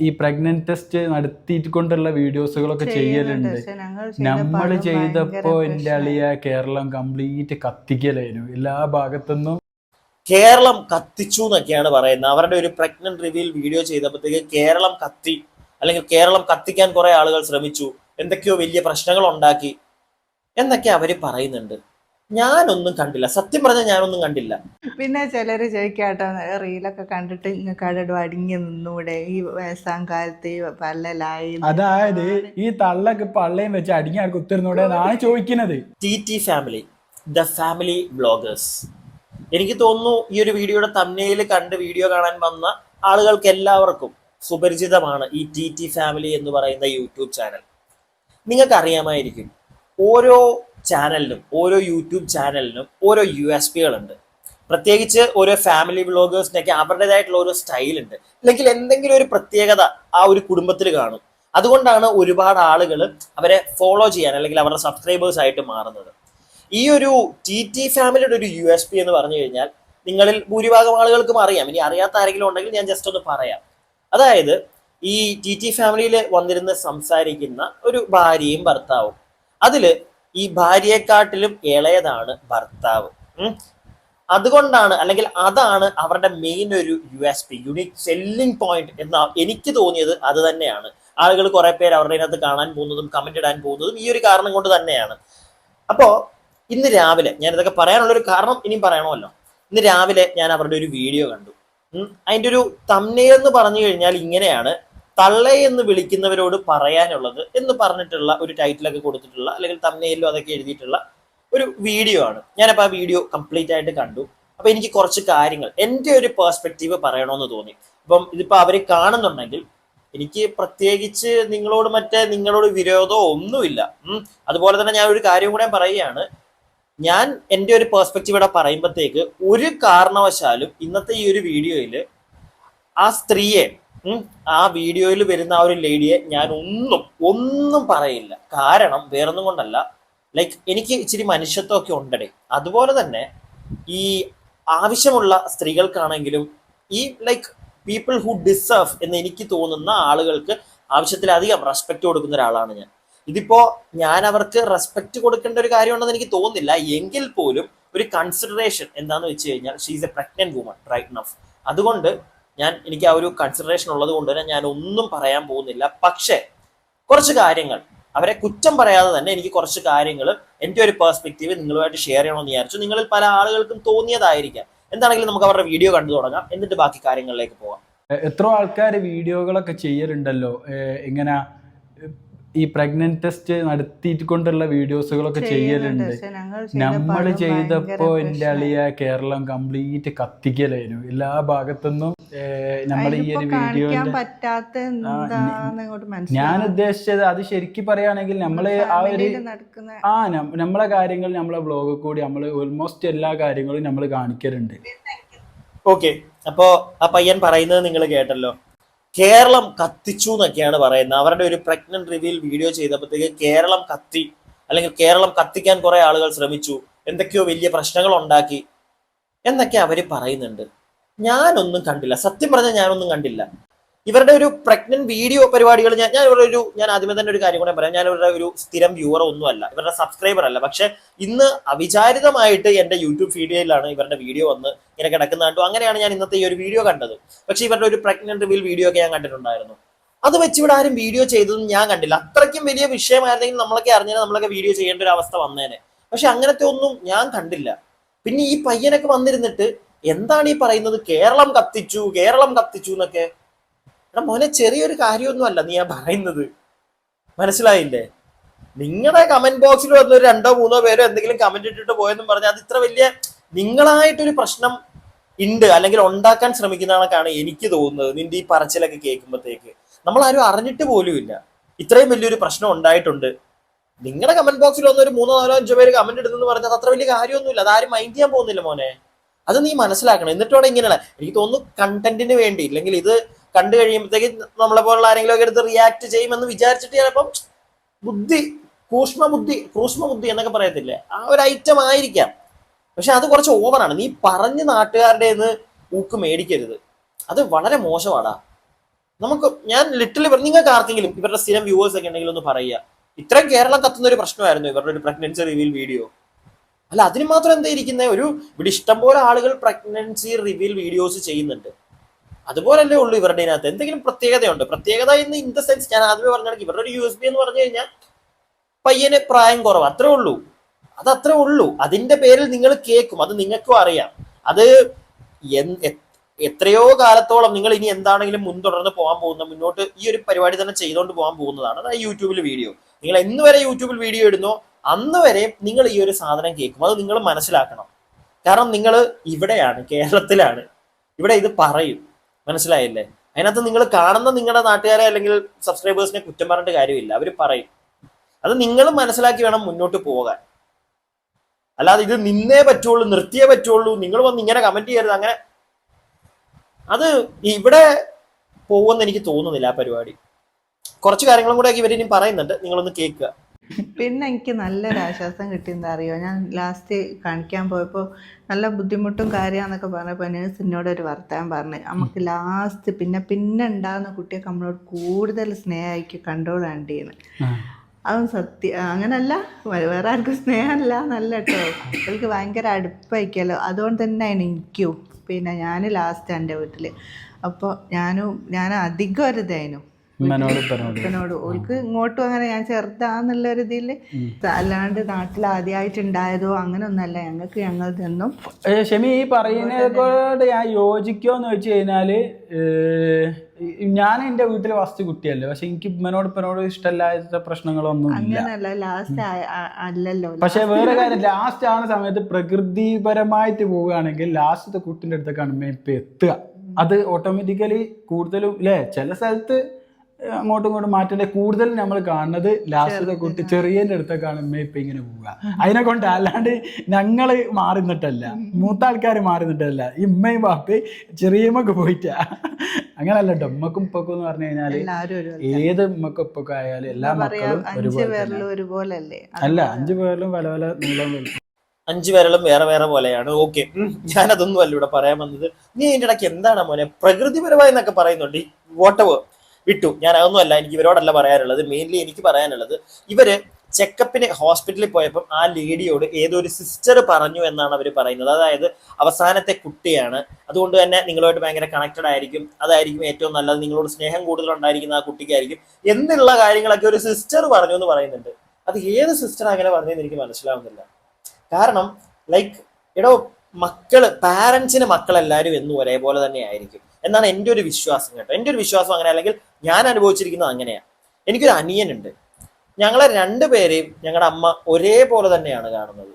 ഈ pregnant test നടത്തിയിട്ട് കൊണ്ടുള്ള വീഡിയോസുകളൊക്കെ ചെയ്യലുണ്ട്. നമ്മൾ ചെയ്തപ്പോൾ ചെയ്തപ്പോ എന്റെ അളിയ കേരളം കംപ്ലീറ്റ് കത്തിക്കലായിരുന്നു. എല്ലാ ഭാഗത്തുനിന്നും കേരളം കത്തിച്ചു എന്നൊക്കെയാണ് പറയുന്നത്. അവരുടെ ഒരു പ്രഗ്നന്റ് റിവീൽ വീഡിയോ ചെയ്തപ്പോഴത്തേക്ക് കേരളം കത്തി അല്ലെങ്കിൽ കേരളം കത്തിക്കാൻ കുറെ ആളുകൾ ശ്രമിച്ചു. എന്തൊക്കെയോ വലിയ പ്രശ്നങ്ങൾ ഉണ്ടാക്കി എന്നൊക്കെ അവർ പറയുന്നുണ്ട്. ഞാനൊന്നും കണ്ടില്ല. സത്യം പറഞ്ഞാൽ ഞാനൊന്നും കണ്ടില്ല. പിന്നെ ചിലര് ചോദിക്കാട്ടോ റീലൊക്കെ കണ്ടിട്ട് നിങ്ങൾക്ക് അടിഞ്ഞു അടിങ്ങി നിന്നൂടെ. ഈ വയസ്സാം കാലത്ത് ഈ പല്ലലായി അതായത് ഈ തള്ളൊക്കെ പള്ളയും വെച്ച് അടിഞ്ഞാൽ കുത്തിരുന്നൂടെ എന്നാണ് ചോദിക്കുന്നത്. T T family the family bloggers എനിക്ക് തോന്നുന്നു ഈ ഒരു വീഡിയോയുടെ തമ്മിൽ കണ്ട് വീഡിയോ കാണാൻ വന്ന ആളുകൾക്ക് എല്ലാവർക്കും സുപരിചിതമാണ് ഈ ടി ടി ഫാമിലി എന്ന് പറയുന്ന യൂട്യൂബ് ചാനൽ. നിങ്ങൾക്ക് അറിയാമായിരിക്കും ഓരോ ചാനലിനും ഓരോ യൂട്യൂബ് ചാനലിനും ഓരോ യു എസ് പികളുണ്ട്. പ്രത്യേകിച്ച് ഓരോ ഫാമിലി വ്ളോഗേഴ്സിനൊക്കെ അവരുടേതായിട്ടുള്ള ഓരോ സ്റ്റൈലുണ്ട്. അല്ലെങ്കിൽ എന്തെങ്കിലും ഒരു പ്രത്യേകത ആ ഒരു കുടുംബത്തിൽ കാണും. അതുകൊണ്ടാണ് ഒരുപാട് ആളുകൾ അവരെ ഫോളോ ചെയ്യാൻ അല്ലെങ്കിൽ അവരുടെ സബ്സ്ക്രൈബേഴ്സ് ആയിട്ട് മാറുന്നത്. ഈ ഒരു ടി ടി ഫാമിലിയുടെ ഒരു യു എസ് പി എന്ന് പറഞ്ഞു കഴിഞ്ഞാൽ നിങ്ങളിൽ ഭൂരിഭാഗം ആളുകൾക്കും അറിയാം. ഇനി അറിയാത്ത ആരെങ്കിലും ഉണ്ടെങ്കിൽ ഞാൻ ജസ്റ്റ് ഒന്ന് പറയാം. അതായത് ഈ ടി ടി ഫാമിലിയിൽ വന്നിരുന്ന് സംസാരിക്കുന്ന ഒരു ഭാര്യയും ഭർത്താവും. അതിൽ ഈ ഭാര്യയെക്കാട്ടിലും ഇളയതാണ് ഭർത്താവ്. അതുകൊണ്ടാണ് അല്ലെങ്കിൽ അതാണ് അവരുടെ മെയിൻ ഒരു U S P unique selling point എന്ന എനിക്ക് തോന്നിയത് അത് തന്നെയാണ്. ആളുകൾ കുറെ പേര് അവരുടെ അതിനകത്ത് കാണാൻ പോകുന്നതും കമന്റ് ഇടാൻ പോകുന്നതും ഈ ഒരു കാരണം കൊണ്ട് തന്നെയാണ്. അപ്പോ ഇന്ന് രാവിലെ ഞാൻ ഇതൊക്കെ പറയാനുള്ള ഒരു കാരണം ഇനിയും പറയണമല്ലോ. ഇന്ന് രാവിലെ ഞാൻ അവരുടെ ഒരു വീഡിയോ കണ്ടു. അതിന്റെ ഒരു തമ്മേ എന്ന് പറഞ്ഞു കഴിഞ്ഞാൽ ഇങ്ങനെയാണ്. തള്ളെ എന്ന് വിളിക്കുന്നവരോട് പറയാനുള്ളത് എന്ന് പറഞ്ഞിട്ടുള്ള ഒരു ടൈറ്റിലൊക്കെ കൊടുത്തിട്ടുള്ള അല്ലെങ്കിൽ തമ്മയിലും അതൊക്കെ എഴുതിയിട്ടുള്ള ഒരു വീഡിയോ ആണ്. ഞാനപ്പോൾ ആ വീഡിയോ കംപ്ലീറ്റ് ആയിട്ട് കണ്ടു. അപ്പൊ എനിക്ക് കുറച്ച് കാര്യങ്ങൾ എന്റെ ഒരു പേഴ്സ്പെക്റ്റീവ് പറയണമെന്ന് തോന്നി. അപ്പം ഇതിപ്പോ അവരെ കാണുന്നുണ്ടെങ്കിൽ എനിക്ക് പ്രത്യേകിച്ച് നിങ്ങളോട് മറ്റേ നിങ്ങളോട് വിരോധമോ ഒന്നുമില്ല. അതുപോലെ തന്നെ ഞാൻ ഒരു കാര്യം കൂടെ പറയുകയാണ്. ഞാൻ എന്റെ ഒരു പേഴ്സ്പെക്റ്റീവ് ഇവിടെ പറയുമ്പോഴത്തേക്ക് ഒരു കാരണവശാലും ഇന്നത്തെ ഈ ഒരു വീഡിയോയിൽ ആ സ്ത്രീയെ ആ വീഡിയോയിൽ വരുന്ന ആ ഒരു ലേഡിയെ ഞാൻ ഒന്നും ഒന്നും പറയില്ല. കാരണം വേറൊന്നും കൊണ്ടല്ല. ലൈക്ക് എനിക്ക് ഇച്ചിരി മനുഷ്യത്വമൊക്കെ ഉണ്ടടേ. അതുപോലെ തന്നെ ഈ ആവശ്യമുള്ള സ്ത്രീകൾക്കാണെങ്കിലും ഈ ലൈക്ക് പീപ്പിൾ ഹു ഡിസേർവ് എന്ന് എനിക്ക് തോന്നുന്ന ആളുകൾക്ക് ആവശ്യത്തിലധികം റെസ്പെക്ട് കൊടുക്കുന്ന ഒരാളാണ് ഞാൻ. ഇതിപ്പോ ഞാൻ അവർക്ക് റെസ്പെക്ട് കൊടുക്കേണ്ട ഒരു കാര്യമുണ്ടെന്ന് എനിക്ക് തോന്നുന്നില്ല. എങ്കിൽ പോലും ഒരു കൺസിഡറേഷൻ എന്താന്ന് വെച്ച് കഴിഞ്ഞാൽ she's a pregnant woman right enough അതുകൊണ്ട് ഞാൻ എനിക്ക് ആ ഒരു കൺസിഡറേഷൻ ഉള്ളത് കൊണ്ട് തന്നെ ഞാൻ ഒന്നും പറയാൻ പോകുന്നില്ല. പക്ഷേ കുറച്ച് കാര്യങ്ങൾ. അവരെ കുറ്റം പറയാതെ തന്നെ എനിക്ക് കുറച്ച് കാര്യങ്ങൾ എന്റെ ഒരു പേഴ്സ്പെക്റ്റീവ് നിങ്ങളുമായിട്ട് ഷെയർ ചെയ്യണമെന്ന് വിചാരിച്ചു. നിങ്ങളിൽ പല ആളുകൾക്കും തോന്നിയതായിരിക്കാം. എന്താണെങ്കിലും നമുക്ക് അവരുടെ വീഡിയോ കണ്ടു തുടങ്ങാം. എന്നിട്ട് ബാക്കി കാര്യങ്ങളിലേക്ക് പോകാം. എത്ര ആൾക്കാർ വീഡിയോകളൊക്കെ ചെയ്യലുണ്ടല്ലോ. എങ്ങനെ ഇങ്ങനെ ഈ പ്രഗ്നന്റ് ടെസ്റ്റ് നടത്തിയിട്ട് കൊണ്ടുള്ള വീഡിയോസുകളൊക്കെ ചെയ്യലുണ്ട്. നമ്മൾ ചെയ്തപ്പോൾ ചെയ്തപ്പോ എന്റെ എന്റെ അളിയ കേരളം കംപ്ലീറ്റ് കത്തിക്കലായിരുന്നു. എല്ലാ ഭാഗത്തുനിന്നും നമ്മൾ ഈ ഒരു ഞാൻ ഉദ്ദേശിച്ചത് അത് ശരിക്ക് പറയുകയാണെങ്കിൽ നമ്മൾ ആ ഒരു നടക്കുന്ന ആ നമ്മളെ കാര്യങ്ങൾ നമ്മളെ ബ്ലോഗിൽ കൂടി നമ്മൾ ഓൾമോസ്റ്റ് എല്ലാ കാര്യങ്ങളും നമ്മൾ കാണിക്കലുണ്ട്. ഓക്കെ അപ്പോ ആ പയ്യൻ പറയുന്നത് നിങ്ങൾ കേട്ടല്ലോ. കേരളം കത്തിച്ചു എന്നൊക്കെയാണ് പറയുന്നത്. അവരുടെ ഒരു പ്രഗ്നന്റ് റിവീൽ വീഡിയോ ചെയ്തപ്പോഴത്തേക്ക് കേരളം കത്തി അല്ലെങ്കിൽ കേരളം കത്തിക്കാൻ കുറെ ആളുകൾ ശ്രമിച്ചു. എന്തൊക്കെയോ വലിയ പ്രശ്നങ്ങൾ ഉണ്ടാക്കി എന്നൊക്കെ അവർ പറയുന്നുണ്ട്. ഞാനൊന്നും കണ്ടില്ല. സത്യം പറഞ്ഞാൽ ഞാനൊന്നും കണ്ടില്ല. ഇവരുടെ ഒരു പ്രഗ്നന്റ് വീഡിയോ പരിപാടികൾ ഞാൻ ഞാൻ ഇവരുടെ ഒരു ഞാൻ ആദ്യമേ തന്നെ ഒരു കാര്യം കൂടെ പറയാം. ഞാൻ ഇവരുടെ ഒരു സ്ഥിരം വ്യൂവർ ഒന്നുമല്ല ഇവരുടെ സബ്സ്ക്രൈബർ അല്ല. പക്ഷെ ഇന്ന് അവിചാരിതമായിട്ട് എന്റെ യൂട്യൂബ് വീഡിയോയിലാണ് ഇവരുടെ വീഡിയോ വന്ന് ഇങ്ങനെ കിടക്കുന്ന കണ്ടു. അങ്ങനെയാണ് ഞാൻ ഇന്നത്തെ ഈ ഒരു വീഡിയോ കണ്ടത്. പക്ഷെ ഇവരുടെ ഒരു പ്രഗ്നന്റ് റിവീൽ വീഡിയോ ഒക്കെ ഞാൻ കണ്ടിട്ടുണ്ടായിരുന്നു. അത് വെച്ച് ഇവിടെ ആരും വീഡിയോ ചെയ്തതൊന്നും ഞാൻ കണ്ടില്ല. അത്രയ്ക്കും വലിയ വിഷയമായിരുന്നെങ്കിൽ നമ്മളൊക്കെ അറിഞ്ഞാൽ നമ്മളൊക്കെ വീഡിയോ ചെയ്യേണ്ട ഒരു അവസ്ഥ വന്നേനെ. പക്ഷെ അങ്ങനത്തെ ഒന്നും ഞാൻ കണ്ടില്ല. പിന്നെ ഈ പയ്യനൊക്കെ വന്നിരുന്നിട്ട് എന്താണ് ഈ പറയുന്നത്? കേരളം കത്തിച്ചു കേരളം കത്തിച്ചു എന്നൊക്കെ. എടാ മോനെ ചെറിയൊരു കാര്യമൊന്നുമല്ല നീ ആ പറയുന്നത്. മനസ്സിലായില്ലേ? നിങ്ങളുടെ കമന്റ് ബോക്സിൽ വന്ന ഒരു രണ്ടോ മൂന്നോ പേരോ എന്തെങ്കിലും കമന്റ് ഇട്ടിട്ട് പോയെന്നും പറഞ്ഞാൽ അത് ഇത്ര വലിയ നിങ്ങളായിട്ടൊരു പ്രശ്നം ഉണ്ട് അല്ലെങ്കിൽ ഉണ്ടാക്കാൻ ശ്രമിക്കുന്നതാണൊക്കെയാണ് എനിക്ക് തോന്നുന്നത്. നിന്റെ ഈ പറച്ചിലൊക്കെ കേൾക്കുമ്പോഴത്തേക്ക്. നമ്മൾ ആരും അറിഞ്ഞിട്ട് പോലും ഇല്ല. ഇത്രയും വലിയൊരു പ്രശ്നം ഉണ്ടായിട്ടുണ്ട്. നിങ്ങളുടെ കമന്റ് ബോക്സിൽ വന്ന ഒരു മൂന്നോ നാലോ അഞ്ചോ പേര് കമന്റ് ഇടുന്നെന്ന് പറഞ്ഞാൽ അത് അത്ര വലിയ കാര്യമൊന്നുമില്ല. അത് ആരും മൈൻഡ് ചെയ്യാൻ പോകുന്നില്ല മോനെ. അത് നീ മനസ്സിലാക്കണം. എന്നിട്ട് എന്നിട്ടോടെ ഇങ്ങനെയുള്ള എനിക്ക് തോന്നുന്നു കണ്ടന്റിന് വേണ്ടി ഇല്ലെങ്കിൽ ഇത് കണ്ടു കഴിയുമ്പോഴത്തേക്ക് നമ്മളെ പോലുള്ള ആരെങ്കിലും ഒക്കെ എടുത്ത് റിയാക്ട് ചെയ്യുമെന്ന് വിചാരിച്ചിട്ട് ചിലപ്പം ബുദ്ധി കൂഷ്മ ബുദ്ധി ബുദ്ധി എന്നൊക്കെ പറയത്തില്ലേ? ആ ഒരു ഐറ്റം ആയിരിക്കാം. പക്ഷെ അത് കുറച്ച് ഓവറാണ് നീ പറഞ്ഞ് നാട്ടുകാരുടെ നിന്ന് ഊക്ക് മേടിക്കരുത്. അത് വളരെ മോശമാടാ. നമുക്ക് ഞാൻ ലിറ്റിൽ ലിറ്ററലി നിങ്ങൾക്ക് ആർക്കെങ്കിലും ഇവരുടെ സ്ഥിരം വ്യൂവേഴ്സ് ഒക്കെ ഉണ്ടെങ്കിൽ ഒന്ന് പറയുക. ഇത്രയും കേരളം കത്തുന്ന ഒരു പ്രശ്നമായിരുന്നു ഇവരുടെ ഒരു പ്രഗ്നൻസി റിവീൽ വീഡിയോ അല്ല അതിന് മാത്രം എന്താ ഇരിക്കുന്നത് ഒരു ഇവിടെ ഇഷ്ടംപോലെ ആളുകൾ പ്രഗ്നൻസി റിവീൽ വീഡിയോസ് ചെയ്യുന്നുണ്ട്. അതുപോലല്ലേ ഉള്ളൂ ഇവരുടെ ഇതിനകത്ത്. എന്തെങ്കിലും പ്രത്യേകതയുണ്ട്. പ്രത്യേകത എന്ന് ഇൻ ദ സെൻസ് ഞാൻ ആദ്യമേ പറഞ്ഞു ഇവരുടെ ഒരു യു എസ് ബി എന്ന് പറഞ്ഞു കഴിഞ്ഞാൽ പയ്യന് പ്രായം കുറവ്. അത്രേ ഉള്ളൂ. അത് അത്രേ ഉള്ളൂ. അതിന്റെ പേരിൽ നിങ്ങൾ കേൾക്കും. അത് നിങ്ങൾക്കും അറിയാം. അത് എത്രയോ കാലത്തോളം നിങ്ങൾ ഇനി എന്താണെങ്കിലും മുൻതുടർന്ന് പോകാൻ പോകുന്ന മുന്നോട്ട് ഈ ഒരു പരിപാടി തന്നെ ചെയ്തുകൊണ്ട് പോകാൻ പോകുന്നതാണ് അതായത് യൂട്യൂബിൽ വീഡിയോ നിങ്ങൾ എന്ന് വരെ യൂട്യൂബിൽ വീഡിയോ ഇടുന്നോ അന്ന് വരെ നിങ്ങൾ ഈ ഒരു സാധനം കേൾക്കും. അത് നിങ്ങൾ മനസ്സിലാക്കണം. കാരണം നിങ്ങൾ ഇവിടെയാണ് കേരളത്തിലാണ്. ഇവിടെ ഇത് പറയും. മനസ്സിലായില്ലേ? അതിനകത്ത് നിങ്ങൾ കാണുന്ന നിങ്ങളുടെ നാട്ടുകാരെ അല്ലെങ്കിൽ സബ്സ്ക്രൈബേഴ്സിനെ കുറ്റം പറഞ്ഞിട്ട് കാര്യമില്ല. അവർ പറയും. അത് നിങ്ങൾ മനസ്സിലാക്കി വേണം മുന്നോട്ട് പോകാൻ. അല്ലാതെ ഇത് നിന്നേ പറ്റുള്ളൂ നിർത്തിയേ പറ്റുള്ളൂ നിങ്ങൾ വന്ന് ഇങ്ങനെ കമന്റ് ചെയ്യരുത് അങ്ങനെ. അത് ഇവിടെ പോകുമെന്ന് എനിക്ക് തോന്നുന്നില്ല ആ പരിപാടി. കുറച്ച് കാര്യങ്ങളും കൂടെ ഇവരിനി പറയുന്നുണ്ട്. നിങ്ങളൊന്ന് കേൾക്കുക. പിന്നെ എനിക്ക് നല്ലൊരു ആശ്വാസം കിട്ടിയെന്താ അറിയോ? ഞാൻ ലാസ്റ്റ് കാണിക്കാൻ പോയപ്പോൾ നല്ല ബുദ്ധിമുട്ടും കാര്യമാണെന്നൊക്കെ പറഞ്ഞപ്പോൾ നേഴ്സ് എന്നോട് ഒരു വർത്താനം പറഞ്ഞു. നമുക്ക് ലാസ്റ്റ് പിന്നെ പിന്നെ ഉണ്ടാകുന്ന കുട്ടിയൊക്കെ നമ്മളോട് കൂടുതൽ സ്നേഹമായിരിക്കും കൺട്രോൾ വേണ്ടിയെന്ന് അതും സത്യം അങ്ങനല്ല വേറെ ആർക്കും സ്നേഹമല്ല നല്ല കേട്ടോ അവൾക്ക് ഭയങ്കര അടുപ്പായിരിക്കുമല്ലോ അതുകൊണ്ട് തന്നെയാണ് എനിക്കും. പിന്നെ ഞാൻ ലാസ്റ്റ് എന്റെ വീട്ടിൽ അപ്പോൾ ഞാനും ഞാൻ അധികം ഒരു ഇതായിരുന്നു. അപ്പനോട് ഓൾക്ക് ഇങ്ങോട്ടും അങ്ങനെ ഞാൻ ചെറുതാന്നുള്ള ഒരു ഇതിൽ അല്ലാണ്ട് നാട്ടിൽ ആദ്യമായിട്ടുണ്ടായതോ അങ്ങനെ ഒന്നല്ല ഞങ്ങൾക്ക് ഞങ്ങൾ നിന്നും ഏ, ഷെമി ഈ പറയുന്നതോട് ഞാൻ യോജിക്കോന്ന് വെച്ച് കഴിഞ്ഞാൽ ഞാൻ എന്റെ വീട്ടിൽ വസ്തു കുട്ടിയല്ലേ. പക്ഷെ എനിക്ക് ഉമ്മനോട് ഉപ്പനോട് ഇഷ്ടമല്ലാത്ത പ്രശ്നങ്ങളൊന്നും അങ്ങനെയല്ല ലാസ്റ്റ് അല്ലല്ലോ. പക്ഷെ വേറെ കാര്യം ലാസ്റ്റ് ആവുന്ന സമയത്ത് പ്രകൃതിപരമായിട്ട് പോവുകയാണെങ്കിൽ ലാസ്റ്റ് കുട്ടിന്റെ അടുത്തേക്കാണ് ഇപ്പം എത്തുക. അത് ഓട്ടോമാറ്റിക്കലി കൂടുതലും അല്ലേ ചില സ്ഥലത്ത് അങ്ങോട്ടും ഇങ്ങോട്ടും മാറ്റേണ്ട. കൂടുതൽ നമ്മൾ കാണുന്നത് ലാസ്റ്റത്തെ കുട്ടി ചെറിയന്റെ അടുത്തേക്കാണ് ഉമ്മ ഇപ്പം ഇങ്ങനെ പോവുക. അതിനെ കൊണ്ട് അല്ലാണ്ട് ഞങ്ങൾ മാറി നിന്നിട്ടല്ല. മൂത്ത ആൾക്കാർ മാറി നിന്നിട്ടല്ല. ഈ ഉമ്മയും ബാപ്പയും ചെറിയമ്മക്ക് പോയിട്ടാ. അങ്ങനല്ല കേട്ടോ ഉമ്മക്കും ഉപ്പക്കും എന്ന് പറഞ്ഞു കഴിഞ്ഞാൽ ഏത് ഉമ്മക്കും ഉപ്പക്കും ആയാലും എല്ലാ മക്കളും ഒരുപോലെ. അല്ല അഞ്ചു പേരിലും പല പല നീളം അഞ്ചു പേരളും വേറെ വേറെ പോലെയാണ്. ഓക്കെ. ഞാനതൊന്നും അല്ല ഇവിടെ പറയാൻ വന്നത്. നീ അതിന്റെ ഇടയ്ക്ക് എന്താണ് മോനെ? പ്രകൃതിപരമായി എന്നൊക്കെ പറയുന്നുണ്ട്. വോട്ടവ് വിട്ടു. ഞാൻ അതൊന്നുമല്ല എനിക്ക് ഇവരോടല്ല പറയാനുള്ളത്. മെയിൻലി എനിക്ക് പറയാനുള്ളത് ഇവർ ചെക്കപ്പിന് ഹോസ്പിറ്റലിൽ പോയപ്പോൾ ആ ലേഡിയോട് ഏതോ ഒരു സിസ്റ്റർ പറഞ്ഞു എന്നാണ് അവർ പറയുന്നത്. അതായത് അവസാനത്തെ കുട്ടിയാണ്. അതുകൊണ്ട് തന്നെ നിങ്ങളുമായിട്ട് ഭയങ്കര കണക്റ്റഡ് ആയിരിക്കും. അതായിരിക്കും ഏറ്റവും നല്ലത്. നിങ്ങളോട് സ്നേഹം കൂടുതൽ ഉണ്ടായിരിക്കുന്ന ആ കുട്ടിക്കായിരിക്കും എന്നുള്ള കാര്യങ്ങളൊക്കെ ഒരു സിസ്റ്റർ പറഞ്ഞു എന്ന് പറയുന്നുണ്ട്. അത് ഏത് സിസ്റ്റർ അങ്ങനെ പറഞ്ഞതെന്ന് എനിക്ക് മനസ്സിലാവുന്നില്ല. കാരണം ലൈക്ക് എടോ മക്കൾ പാരന്റ്സിന് മക്കളെല്ലാവരും എന്നും ഒരേപോലെ തന്നെ ആയിരിക്കും. എന്നാണ് എന്റെ ഒരു വിശ്വാസം കേട്ടോ. എന്റെ ഒരു വിശ്വാസം അങ്ങനെ അല്ലെങ്കിൽ ഞാൻ അനുഭവിച്ചിരിക്കുന്നത് അങ്ങനെയാണ് എനിക്കൊരു അനിയനുണ്ട്. ഞങ്ങളെ രണ്ടുപേരെയും ഞങ്ങളുടെ അമ്മ ഒരേപോലെ തന്നെയാണ് കാണുന്നത്.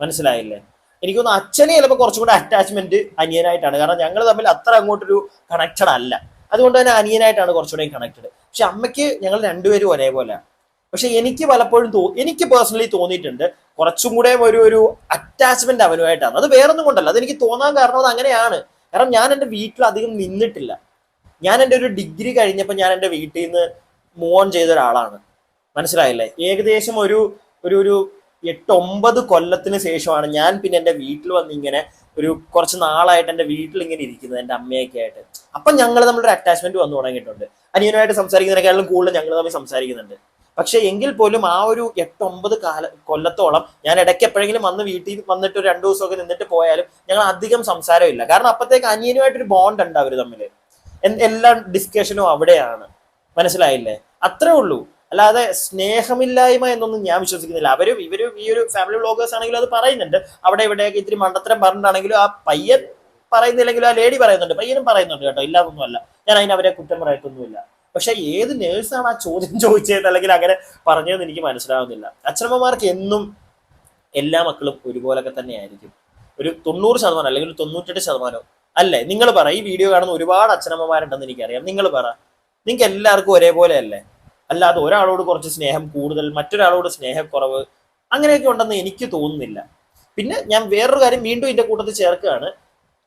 മനസ്സിലായില്ലേ? എനിക്കൊന്ന് അച്ഛനെ ചിലപ്പോൾ കുറച്ചും കൂടെ അറ്റാച്ച്മെന്റ് അനിയനായിട്ടാണ്. കാരണം ഞങ്ങൾ തമ്മിൽ അത്ര അങ്ങോട്ടൊരു കണക്റ്റഡ് അല്ല. അതുകൊണ്ട് തന്നെ അനിയനായിട്ടാണ് കുറച്ചുകൂടെ കണക്റ്റഡ് പക്ഷെ അമ്മയ്ക്ക് ഞങ്ങൾ രണ്ടുപേരും ഒരേപോലെയാണ്. പക്ഷെ എനിക്ക് പലപ്പോഴും തോ എനിക്ക് പേഴ്സണലി തോന്നിയിട്ടുണ്ട് കുറച്ചും കൂടെ ഒരു ഒരു അറ്റാച്ച്മെന്റ് അവനുമായിട്ടാണ്. അത് വേറൊന്നും കൊണ്ടല്ല. അത് എനിക്ക് തോന്നാൻ കാരണം അത് അങ്ങനെയാണ്. കാരണം ഞാൻ എന്റെ വീട്ടിൽ അധികം നിന്നിട്ടില്ല. ഞാൻ എന്റെ ഒരു ഡിഗ്രി കഴിഞ്ഞപ്പോൾ ഞാൻ എന്റെ വീട്ടിൽ നിന്ന് മൂവ് ഓൺ ചെയ്ത ഒരാളാണ്. മനസ്സിലായില്ലേ? ഏകദേശം ഒരു ഒരു ഒരു എട്ട് ഒമ്പത് കൊല്ലത്തിന് ശേഷമാണ് ഞാൻ പിന്നെ എന്റെ വീട്ടിൽ വന്ന് ഇങ്ങനെ ഒരു കുറച്ച് നാളായിട്ട് എന്റെ വീട്ടിൽ ഇങ്ങനെ ഇരിക്കുന്നത് എന്റെ അമ്മയൊക്കെ ആയിട്ട്. അപ്പം ഞങ്ങൾ തമ്മിലൊരു അറ്റാച്ച്മെന്റ് വന്നു തുടങ്ങിയിട്ടുണ്ട്. അനിയനുമായിട്ട് സംസാരിക്കുന്നതിനേക്കാളും കൂടുതൽ ഞങ്ങൾ തമ്മിൽ സംസാരിക്കുന്നുണ്ട്. പക്ഷെ എങ്കിൽ പോലും ആ ഒരു എട്ട് ഒമ്പത് കാല കൊല്ലത്തോളം ഞാൻ ഇടയ്ക്ക് എപ്പോഴെങ്കിലും വന്ന് വീട്ടിൽ വന്നിട്ട് ഒരു രണ്ടു ദിവസമൊക്കെ നിന്നിട്ട് പോയാലും ഞങ്ങൾ അധികം സംസാരമില്ല. കാരണം അപ്പത്തേക്ക് അനിയനുമായിട്ടൊരു ബോണ്ട് ഉണ്ട് അവർ തമ്മിൽ എല്ലാ ഡിസ്കഷനും അവിടെയാണ്. മനസ്സിലായില്ലേ? അത്രേ ഉള്ളൂ. അല്ലാതെ സ്നേഹമില്ലായ്മ എന്നൊന്നും ഞാൻ വിശ്വസിക്കുന്നില്ല. അവരും ഇവരും ഈ ഒരു ഫാമിലി വ്ളോഗേഴ്സ് ആണെങ്കിലും അത് പറയുന്നുണ്ട്. അവിടെ ഇവിടെയൊക്കെ ഇത്തിരി മണ്ടത്തരം പറഞ്ഞിട്ടാണെങ്കിലും ആ പയ്യൻ പറയുന്നില്ലെങ്കിലും ആ ലേഡി പറയുന്നുണ്ട്. പയ്യനും പറയുന്നുണ്ട് കേട്ടോ. ഇല്ലാതൊന്നുമല്ല. ഞാൻ അതിന് അവരെ കുറ്റം പറയത്തൊന്നുമില്ല. പക്ഷെ ഏത് നേഴ്സാണ് ആ ചോദ്യം ചോദിച്ചത് അല്ലെങ്കിൽ അങ്ങനെ പറഞ്ഞതെന്ന് എനിക്ക് മനസ്സിലാവുന്നില്ല. അച്ഛനമ്മമാർക്ക് എന്നും എല്ലാ മക്കളും ഒരുപോലൊക്കെ തന്നെയായിരിക്കും. ഒരു തൊണ്ണൂറ് ശതമാനം അല്ലെങ്കിൽ തൊണ്ണൂറ്റെട്ട് ശതമാനം അല്ലേ? നിങ്ങൾ പറ ഈ വീഡിയോ കാണുന്ന ഒരുപാട് അച്ഛനമ്മമാരുണ്ടെന്ന് എനിക്കറിയാം. നിങ്ങൾ പറ. നിങ്ങൾക്ക് എല്ലാവർക്കും ഒരേപോലെ അല്ലേ അല്ലാതെ ഒരാളോട് കുറച്ച് സ്നേഹം കൂടുതൽ മറ്റൊരാളോട് സ്നേഹക്കുറവ് അങ്ങനെയൊക്കെ ഉണ്ടെന്ന് എനിക്ക് തോന്നുന്നില്ല. പിന്നെ ഞാൻ വേറൊരു കാര്യം വീണ്ടും എന്റെ കൂട്ടത്തിൽ ചേർക്കുകയാണ്.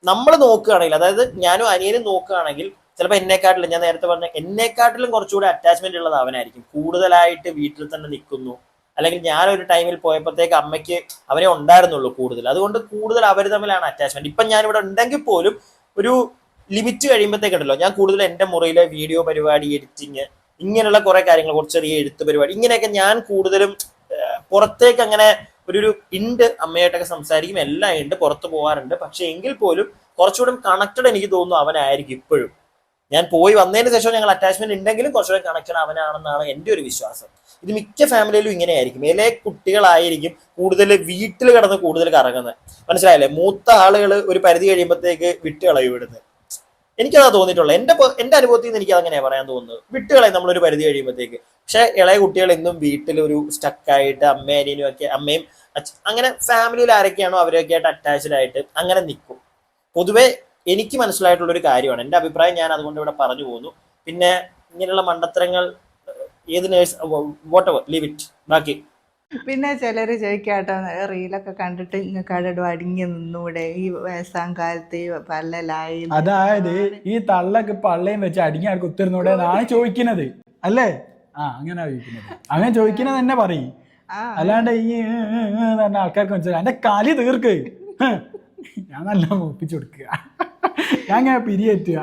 നമ്മൾ നോക്കുകയാണെങ്കിൽ അതായത് ഞാനും അനിയനും നോക്കുകയാണെങ്കിൽ ചിലപ്പോൾ എന്നെക്കാട്ടിലും ഞാൻ നേരത്തെ പറഞ്ഞ എന്നെക്കാട്ടിലും കുറച്ചുകൂടി അറ്റാച്ച്മെന്റ് ഉള്ളത് അവനായിരിക്കും. കൂടുതലായിട്ട് വീട്ടിൽ തന്നെ നിൽക്കുന്നു. അല്ലെങ്കിൽ ഞാൻ ഒരു ടൈമിൽ പോയപ്പോഴത്തേക്ക് അമ്മയ്ക്ക് അവരെ ഉണ്ടായിരുന്നുള്ളൂ കൂടുതൽ. അതുകൊണ്ട് കൂടുതൽ അവർ തമ്മിലാണ് അറ്റാച്ച്മെന്റ് ഇപ്പം ഞാനിവിടെ ഉണ്ടെങ്കിൽ പോലും ഒരു ലിമിറ്റ് കഴിയുമ്പോഴത്തേക്കുണ്ടല്ലോ ഞാൻ കൂടുതൽ എന്റെ മുറിയിലെ വീഡിയോ പരിപാടി എഡിറ്റിങ് ഇങ്ങനെയുള്ള കുറെ കാര്യങ്ങൾ കുറച്ച് ചെറിയ എഴുത്ത് പരിപാടി ഇങ്ങനെയൊക്കെ ഞാൻ കൂടുതലും പുറത്തേക്ക് അങ്ങനെ ഒരു ഒരു ഉണ്ട് അമ്മയായിട്ടൊക്കെ സംസാരിക്കും. എല്ലാം ഉണ്ട് പുറത്ത് പോകാറുണ്ട് പക്ഷെ എങ്കിൽ പോലും കുറച്ചുകൂടെ കണക്റ്റഡ് എനിക്ക് തോന്നുന്നു അവനായിരിക്കും ഇപ്പോഴും. ഞാൻ പോയി വന്നതിന് ശേഷം ഞങ്ങൾ അറ്റാച്ച്മെന്റ് ഉണ്ടെങ്കിലും കുറച്ചുകൂടെ കണക്ഷൻ അവനാണെന്നാണ് എന്റെ ഒരു വിശ്വാസം. ഇത് മിക്ക ഫാമിലിയിലും ഇങ്ങനെയായിരിക്കും. ഇലേ കുട്ടികളായിരിക്കും കൂടുതൽ വീട്ടിൽ കിടന്ന് കൂടുതൽ കറങ്ങുന്നത്. മനസ്സിലായല്ലേ? മൂത്ത ആളുകൾ ഒരു പരിധി കഴിയുമ്പോഴത്തേക്ക് വിട്ട് കളയും ഇവിടുന്ന്. എനിക്കതാ തോന്നിയിട്ടുള്ളത്. എന്റെ എന്റെ അനുഭവത്തിൽ നിന്ന് എനിക്ക് അങ്ങനെയാണ് പറയാൻ തോന്നുന്നത്. വിട്ടുകളെ നമ്മളൊരു പരിധി കഴിയുമ്പോഴത്തേക്ക് പക്ഷേ ഇളയ കുട്ടികൾ എന്നും വീട്ടിൽ ഒരു സ്റ്റക്കായിട്ട് അമ്മയും അനിയനും ഒക്കെ അമ്മയും അങ്ങനെ ഫാമിലിയിൽ ആരൊക്കെയാണോ അവരൊക്കെ ആയിട്ട് അറ്റാച്ച്ഡ് ആയിട്ട് അങ്ങനെ നിൽക്കും. പൊതുവെ എനിക്ക് മനസ്സിലായിട്ടുള്ള ഒരു കാര്യമാണ്. എന്റെ അഭിപ്രായം ഞാൻ അതുകൊണ്ട് ഇവിടെ പറഞ്ഞു പോകുന്നു. പിന്നെ ഇങ്ങനെയുള്ള മണ്ടത്തരങ്ങൾ ഏത് nurse won't ever leave it ബാക്കി. പിന്നെ ചിലർ ചോദിക്കാട്ടോ റീലൊക്കെ കണ്ടിട്ട് കടട് അടിഞ്ഞു നിന്നൂടെ. ഈ വയസ്സാം കാലത്ത് ഈ പല്ലലായി അതായത് ഈ തള്ളൊക്കെ പള്ളയും വെച്ച് അടിഞ്ഞ ആൾക്ക് ഉത്തരുന്നൂടെ എന്നാണ് ചോദിക്കുന്നത്. അല്ലേ? ആ അങ്ങനെ ചോദിക്കുന്നത്. അങ്ങനെ ചോദിക്കുന്നത് തന്നെ പറയും. ആ. അല്ലാണ്ട് ഈ പറഞ്ഞ ആൾക്കാർക്ക് മനസ്സിലായി. എന്റെ കലി തീർക്ക്. ഞാൻ നല്ല മൂപ്പിച്ചു കൊടുക്കുക. ഞാൻ ഇങ്ങനെ പിരിയേറ്റുക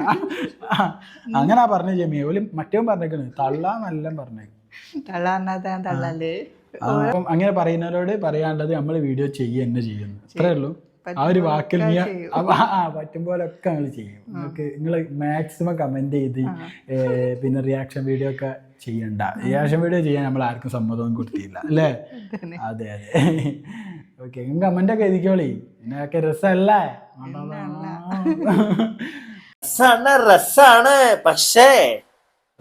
അങ്ങനെ പറഞ്ഞു ജമി. ഓൽ മറ്റേ പറഞ്ഞേക്കണ്. തള്ള നല്ല പറഞ്ഞേ തള്ള തള്ളല്ലേ അപ്പം അങ്ങനെ പറയുന്നവരോട് പറയാനുള്ളത് നമ്മൾ വീഡിയോ ചെയ്യുക തന്നെ ചെയ്യുന്നു അത്രേ ഉള്ളൂ. ആ ഒരു വാക്കിൽ നീ പോലെ ഒക്കെ പറ്റും പോലൊക്കെ നിങ്ങൾ ചെയ്യും. നിങ്ങൾക്ക് നിങ്ങൾ മാക്സിമം കമന്റ് ചെയ്ത് പിന്നെ റിയാക്ഷൻ വീഡിയോ ഒക്കെ ചെയ്യണ്ട. റിയാക്ഷൻ വീഡിയോ ചെയ്യാൻ നമ്മൾ ആർക്കും സമ്മതമൊന്നും കൊടുത്തില്ല. അല്ലേ? അതെ അതെ. ഓക്കെ കമന്റ് ഒക്കെ എഴുതിക്കോളി. എന്നൊക്കെ രസമല്ലേ? രസാണ് രസാണ് പക്ഷേ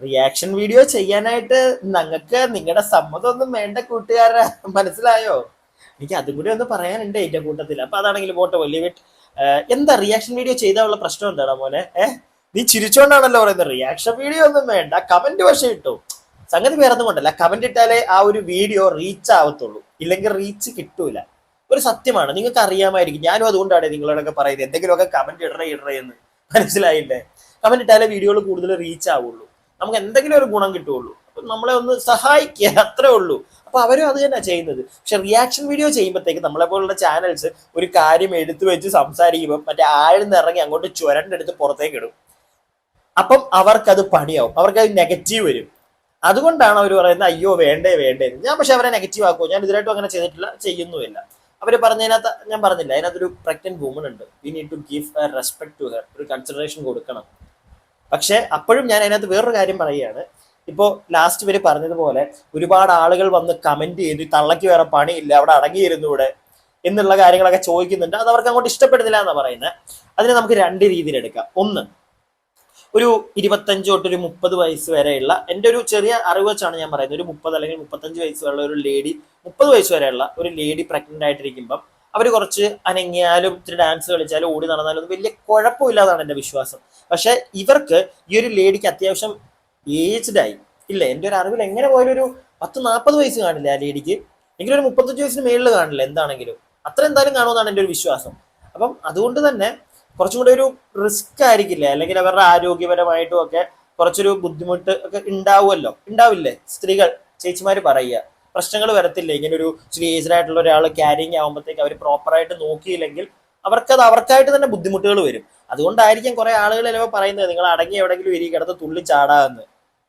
റിയാക്ഷൻ വീഡിയോ ചെയ്യാനായിട്ട് ഞങ്ങൾക്ക് നിങ്ങളുടെ സമ്മതമൊന്നും വേണ്ട കൂട്ടുകാരെ. മനസ്സിലായോ? എനിക്ക് അതും കൂടി ഒന്ന് പറയാനുണ്ട് എന്റെ കൂട്ടത്തിൽ. അപ്പൊ അതാണെങ്കിൽ പോട്ടെ വലിയ വീട്ട്. എന്താ റിയാക്ഷൻ വീഡിയോ ചെയ്താലുള്ള പ്രശ്നം എന്താടാ മോനെ? ഏഹ് നീ ചിരിച്ചോണ്ടാണല്ലോ പറയുന്നത്. റിയാക്ഷൻ വീഡിയോ ഒന്നും വേണ്ട കമന്റ് പക്ഷേ ഇട്ടു. സംഗതി വേറെ ഒന്നും കൊണ്ടല്ല. കമന്റ് ഇട്ടാലേ ആ ഒരു വീഡിയോ റീച്ച് ആവത്തുള്ളൂ. ഇല്ലെങ്കിൽ റീച്ച് കിട്ടൂല. ഒരു സത്യമാണ്. നിങ്ങൾക്ക് അറിയാമായിരിക്കും. ഞാനും അതുകൊണ്ടാണ് നിങ്ങളോടൊക്കെ പറയുന്നത്. എന്തെങ്കിലുമൊക്കെ കമന്റ് ഇടറേ ഇടറേ എന്ന്. മനസ്സിലായില്ലേ? കമന്റ് ഇട്ടാലേ വീഡിയോകൾ കൂടുതൽ റീച്ച് ആവുള്ളൂ. നമുക്ക് എന്തെങ്കിലും ഒരു ഗുണം കിട്ടുള്ളൂ അപ്പൊ നമ്മളെ ഒന്ന് സഹായിക്കുക അത്രേ ഉള്ളൂ. അപ്പൊ അവരും അത് തന്നെ ചെയ്യുന്നത്. പക്ഷെ റിയാക്ഷൻ വീഡിയോ ചെയ്യുമ്പോഴത്തേക്ക് നമ്മളെ പോലുള്ള ചാനൽസ് ഒരു കാര്യം എടുത്തു വെച്ച് സംസാരിക്കുമ്പോൾ മറ്റേ ആഴ്ന്ന് ഇറങ്ങി അങ്ങോട്ട് ചുരണ്ടെടുത്ത് പുറത്തേക്ക് ഇടും. അപ്പം അവർക്കത് പണിയാവും. അവർക്കത് നെഗറ്റീവ് വരും. അതുകൊണ്ടാണ് അവർ പറയുന്നത് അയ്യോ വേണ്ടേ വേണ്ടേ ഞാൻ പക്ഷെ അവരെ നെഗറ്റീവ് ആക്കുമോ ഞാൻ ഇതിലായിട്ടും അങ്ങനെ ചെയ്തിട്ടില്ല ചെയ്യുന്നുമില്ല. അവർ പറഞ്ഞതിനകത്ത് ഞാൻ പറഞ്ഞില്ല അതിനകത്തൊരു പ്രഗ്നന്റ് വുമൺ ഉണ്ട്. We need to give a respect to her ഒരു കൺസിഡറേഷൻ കൊടുക്കണം. പക്ഷെ അപ്പോഴും ഞാൻ അതിനകത്ത് വേറൊരു കാര്യം പറയുകയാണ്. ഇപ്പോൾ ലാസ്റ്റ് വരെ പറഞ്ഞതുപോലെ ഒരുപാട് ആളുകൾ വന്ന് കമന്റ് ചെയ്തു "ഈ തള്ളയ്ക്ക് വേറെ പണിയില്ല അവിടെ ഇവിടെ എന്നുള്ള കാര്യങ്ങളൊക്കെ ചോദിക്കുന്നുണ്ട്. അത് അവർക്ക് അങ്ങോട്ട് ഇഷ്ടപ്പെടുന്നില്ല എന്നാണ് പറയുന്നത് അതിനെ നമുക്ക് രണ്ട് രീതിയിൽ എടുക്കാം. ഒന്ന് ഒരു ഇരുപത്തഞ്ച് തൊട്ട് ഒരു മുപ്പത് വയസ്സ് വരെയുള്ള എന്റെ ഒരു ചെറിയ അറിവ് വെച്ചാണ് ഞാൻ പറയുന്നത്. ഒരു മുപ്പത് അല്ലെങ്കിൽ മുപ്പത്തഞ്ച് വയസ്സ് വരെയുള്ള ഒരു ലേഡി മുപ്പത് വയസ്സ് വരെയുള്ള ഒരു ലേഡി പ്രഗ്നന്റ് ആയിട്ടിരിക്കുമ്പം അവർ കുറച്ച് അനങ്ങിയാലും ഇത്തിരി ഡാൻസ് കളിച്ചാലും ഓടി നടന്നാലും വലിയ കുഴപ്പമില്ലാതാണ് എന്റെ വിശ്വാസം. പക്ഷേ ഇവർക്ക് ഈ ഒരു ലേഡിക്ക് അത്യാവശ്യം ഏജ്ഡായി ഇല്ല എന്റെ ഒരു അറിവിൽ എങ്ങനെ പോയാലും ഒരു പത്ത് നാൽപ്പത് വയസ്സ് കാണില്ല ആ ലേഡിക്ക് എങ്കിലും ഒരു മുപ്പത്തഞ്ച് വയസ്സിന് മേളിൽ കാണില്ല എന്താണെങ്കിലും. അത്ര എന്തായാലും കാണുമെന്നാണ് എന്റെ ഒരു വിശ്വാസം. അപ്പം അതുകൊണ്ട് തന്നെ കുറച്ചും കൂടെ ഒരു റിസ്ക് ആയിരിക്കില്ലേ? അല്ലെങ്കിൽ അവരുടെ ആരോഗ്യപരമായിട്ടും ഒക്കെ കുറച്ചൊരു ബുദ്ധിമുട്ട് ഒക്കെ ഉണ്ടാവുമല്ലോ? ഉണ്ടാവില്ലേ? സ്ത്രീകൾ ചേച്ചിമാര് പറയുക. പ്രശ്നങ്ങൾ വരത്തില്ലേ? ഇങ്ങനെ ഒരു ആയിട്ടുള്ള ഒരാൾ ക്യാരിങ് ആകുമ്പോഴത്തേക്ക് അവർ പ്രോപ്പറായിട്ട് നോക്കിയില്ലെങ്കിൽ അവർക്കത് അവർക്കായിട്ട് തന്നെ ബുദ്ധിമുട്ടുകൾ വരും. അതുകൊണ്ടായിരിക്കും കുറെ ആളുകൾ ചിലപ്പോൾ പറയുന്നത് നിങ്ങൾ അടങ്ങി എവിടെയെങ്കിലും ഇരി കിടന്ന് തുള്ളി ചാടാന്ന്.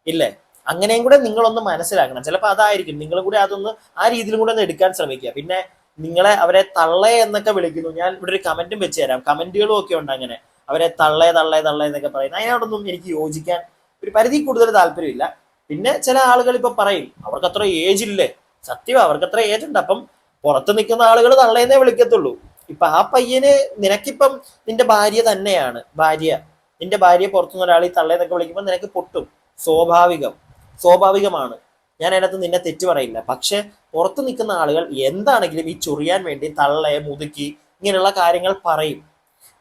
ഇല്ലേ? അങ്ങനെയും കൂടെ നിങ്ങളൊന്ന് മനസ്സിലാക്കണം. ചിലപ്പോൾ അതായിരിക്കും. നിങ്ങളും കൂടെ അതൊന്ന് ആ രീതിയിലും കൂടെ ഒന്ന് എടുക്കാൻ ശ്രമിക്കുക. പിന്നെ നിങ്ങളെ അവരെ തള്ളേ എന്നൊക്കെ വിളിക്കുന്നു. ഞാൻ ഇവിടെ ഒരു കമന്റും വെച്ച് തരാം. കമന്റുകളും ഒക്കെ ഉണ്ട് അങ്ങനെ. അവരെ തള്ളേ തള്ളേ തള്ളേ എന്നൊക്കെ പറയുന്നത് അതിനോടൊന്നും എനിക്ക് യോജിക്കാൻ ഒരു പരിധി കൂടുതൽ താല്പര്യമില്ല. പിന്നെ ചില ആളുകൾ ഇപ്പൊ പറയും അവർക്ക് അത്ര ഏജ് ഇല്ലേ? സത്യം അവർക്ക് അത്ര ഏജ് ഉണ്ട്. അപ്പം പുറത്ത് നിൽക്കുന്ന ആളുകൾ തള്ളേന്നേ വിളിക്കത്തുള്ളൂ. ഇപ്പൊ ആ പയ്യന് നിനക്കിപ്പം നിന്റെ ഭാര്യ തന്നെയാണ്. ഭാര്യ. നിന്റെ ഭാര്യയെ പുറത്തുനിന്ന് ഒരാൾ ഈ തള്ളേന്നൊക്കെ വിളിക്കുമ്പോൾ നിനക്ക് പൊട്ടും. സ്വാഭാവികം. സ്വാഭാവികമാണ്. ഞാൻ അതിനകത്ത് നിന്നെ തെറ്റ് പറയില്ല. പക്ഷെ പുറത്ത് നിൽക്കുന്ന ആളുകൾ എന്താണെങ്കിലും ഈ ചൊറിയാൻ വേണ്ടി തള്ളയെ മുതുക്കി ഇങ്ങനെയുള്ള കാര്യങ്ങൾ പറയും.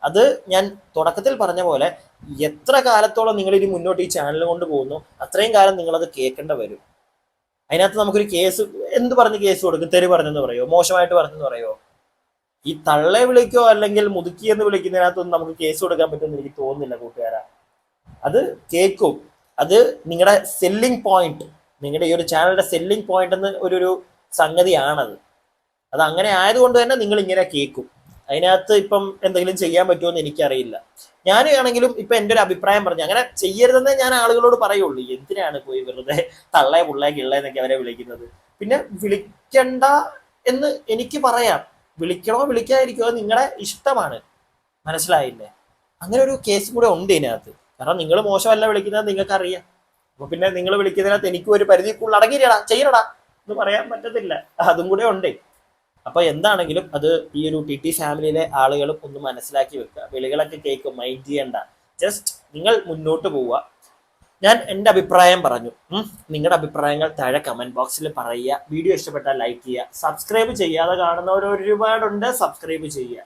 അത് ഞാൻ തുടക്കത്തിൽ പറഞ്ഞ പോലെ എത്ര കാലത്തോളം നിങ്ങൾ ഇനി മുന്നോട്ട് ഈ ചാനൽ കൊണ്ട് പോകുന്നു അത്രയും കാലം നിങ്ങളത് കേൾക്കേണ്ട വരും. അതിനകത്ത് നമുക്കൊരു കേസ് എന്ത് പറഞ്ഞ് കേസ് കൊടുക്കും? തെറി പറഞ്ഞെന്ന് പറയോ? മോശമായിട്ട് പറഞ്ഞെന്ന് പറയോ? ഈ തള്ളെ വിളിക്കോ അല്ലെങ്കിൽ മുതുക്കി എന്ന് വിളിക്കുന്നതിനകത്തൊന്നും നമുക്ക് കേസ് കൊടുക്കാൻ പറ്റുമെന്ന് എനിക്ക് തോന്നുന്നില്ല കൂട്ടുകാരാ. അത് കേൾക്കും. അത് നിങ്ങളുടെ സെല്ലിംഗ് പോയിന്റ് നിങ്ങളുടെ ഈ ഒരു ചാനലിന്റെ സെല്ലിംഗ് പോയിന്റ് എന്ന് ഒരു സംഗതിയാണത്. അത് അങ്ങനെ ആയതുകൊണ്ട് തന്നെ നിങ്ങൾ ഇങ്ങനെ കേൾക്കും. അതിനകത്ത് ഇപ്പം എന്തെങ്കിലും ചെയ്യാൻ പറ്റുമോ എന്ന് എനിക്കറിയില്ല. ഞാൻ ആണെങ്കിലും ഇപ്പൊ എന്റെ ഒരു അഭിപ്രായം പറഞ്ഞു അങ്ങനെ ചെയ്യരുതെന്നേ ഞാൻ ആളുകളോട് പറയുള്ളൂ. എന്തിനാണ് പോയി വെറുതെ തള്ളേ പുള്ളേ കിള്ളേ എന്നൊക്കെ അവരെ വിളിക്കുന്നത്? പിന്നെ വിളിക്കണ്ട എന്ന് എനിക്ക് പറയാം. വിളിക്കണോ വിളിക്കാതിരിക്കോ നിങ്ങളെ നിങ്ങളുടെ ഇഷ്ടമാണ്. മനസ്സിലായില്ലേ? അങ്ങനെ ഒരു കേസ് കൂടെ ഉണ്ട് ഇതിനകത്ത്. കാരണം നിങ്ങൾ മോശമല്ല വിളിക്കുന്നത് നിങ്ങൾക്ക് അറിയാം അപ്പൊ പിന്നെ നിങ്ങൾ വിളിക്കുന്നതിനകത്ത് എനിക്കും ഒരു പരിധിക്കുള്ളിൽ അടങ്ങിയിരടാ ചെയ്യണടാ. എന്ന് പറയാൻ പറ്റത്തില്ല. അതും കൂടെ ഉണ്ടേ. അപ്പൊ എന്താണെങ്കിലും അത് ഈ ഒരു ടി ടി ഫാമിലിയിലെ ആളുകളും ഒന്ന് മനസ്സിലാക്കി വെക്കുക. വിളികളൊക്കെ കേൾക്കും മൈൻഡ് ചെയ്യണ്ട. ജസ്റ്റ് നിങ്ങൾ മുന്നോട്ട് പോവുക. ഞാൻ എന്റെ അഭിപ്രായം പറഞ്ഞു. നിങ്ങളുടെ അഭിപ്രായങ്ങൾ താഴെ കമന്റ് ബോക്സിൽ പറയുക. വീഡിയോ ഇഷ്ടപ്പെട്ടാൽ ലൈക്ക് ചെയ്യുക. സബ്സ്ക്രൈബ് ചെയ്യാതെ കാണുന്നവർ ഒരുപാടുണ്ട്. സബ്സ്ക്രൈബ് ചെയ്യുക.